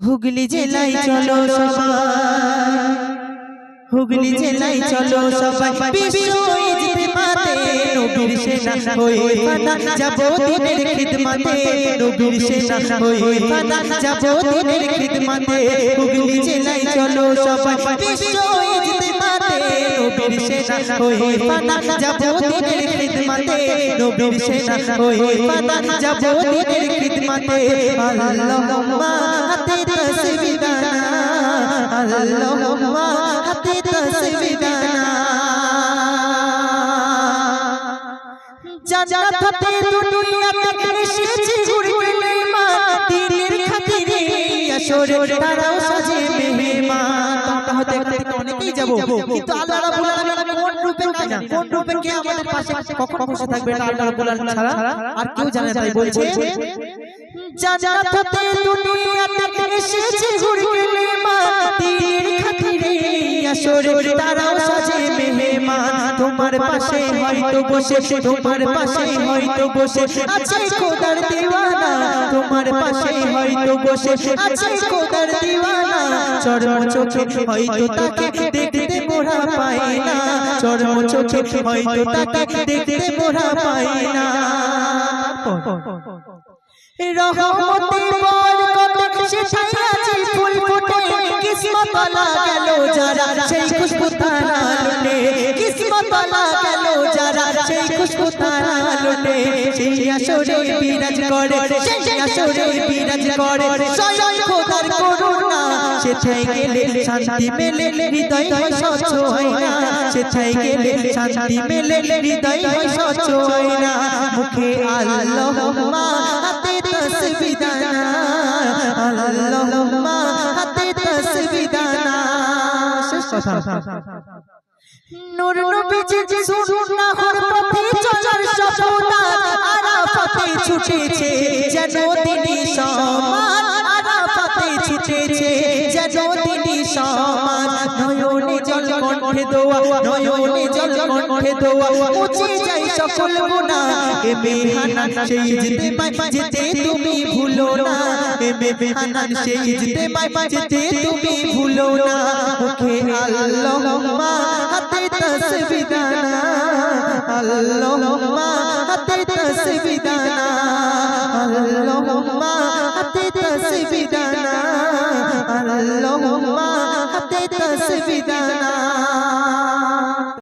হুগলি জেলায় চলো সবাই। হুগলি জেলায় চলো সবাই। বিশ্ব ইজতেমাতে নবীর সেনা হয়ে যাব দিনের খিদমতে নবীর সেনা হয়ে যাব দিনের খিদমতে হুগলি জেলায় চলো সবাই। নবীর সেনা হয়ে ফানা যাব দিনের খিদমতে নবীর সেনা হয়ে ফানা যাব দিনের খিদমতে আল্লাহুম্মা হাতে তসবিদানা আল্লাহুম্মা হাতে তসবিদানা জান্নাত হতে দুনিয়াতে এসেছি ঘুরতে মা দিনের খাতিরে আসরে তারাও সাজে। মেহমান আমরা হতে অনেকেই যাব। কিন্তু আল্লাহ রাব্বুল আলামিন কোন রূপে কাজা কোন রূপে কে আমাদের পাশে কখন বসে থাকবে এটা আল্লাহ রাব্বুল আলামিন ছাড়া? আর কেউ জানে তাই বলছে। জান্নাত হতে দুনিয়াতে এসেছি ঘুরতে মা খাতিরে। আসরে তারাও সাজে মেহমান তোমার পাশে হয়তো বসে, তোমার পাশে হয়তো বসে। আছে খোদার দিওয়ানা, তোমার পাশে হয়তো বসে। আছে খোদার দিওয়ানা, চরম চোখে হয়তো তাকে দেখতে মোরা পাই না। চরম চোখে হয়তো তাকে দেখতে মোরা পাই না। রহমতে বরকত সে ছায়াছে ফুল ফুটে, কিসমত আলা যারা। সেই খুশবু আলা গেল যারা, সেই খুশবু তারা লুটে, সেই আসরে বিরাজ করে, সেই আসরে বিরাজ করে। স্বয়ং খোদার করুণা, সেথায় গেলে শান্তি মেলে, হৃদয় হয় স্বচ্ছ হয় না। সেথায় গেলে শান্তি মেলে, হৃদয় হয় স্বচ্ছ হয় না। মুখে আল্লাহুম্মা, হাতে তসবিদানা। আল্লাহুম্মা, হাতে তসবিদানা। শেষ কথা। নূর নবীজি সুন্নাহর পথে চলার সপনা আরাফাতে ছুটেছে যেন তিনি সমান। আরাফাতে ছুটেছে যেন সমান, নয়নে জল কণ্ঠে দোয়া, নয়নে জল কণ্ঠে দোয়া। মুছে যাই সকল গুনাহ এ সেই পাই যেতে তুমি ভুলো না। এ সেই পাই যেতে তুমি ভুলো না। হাতে হাতে তসবিদানা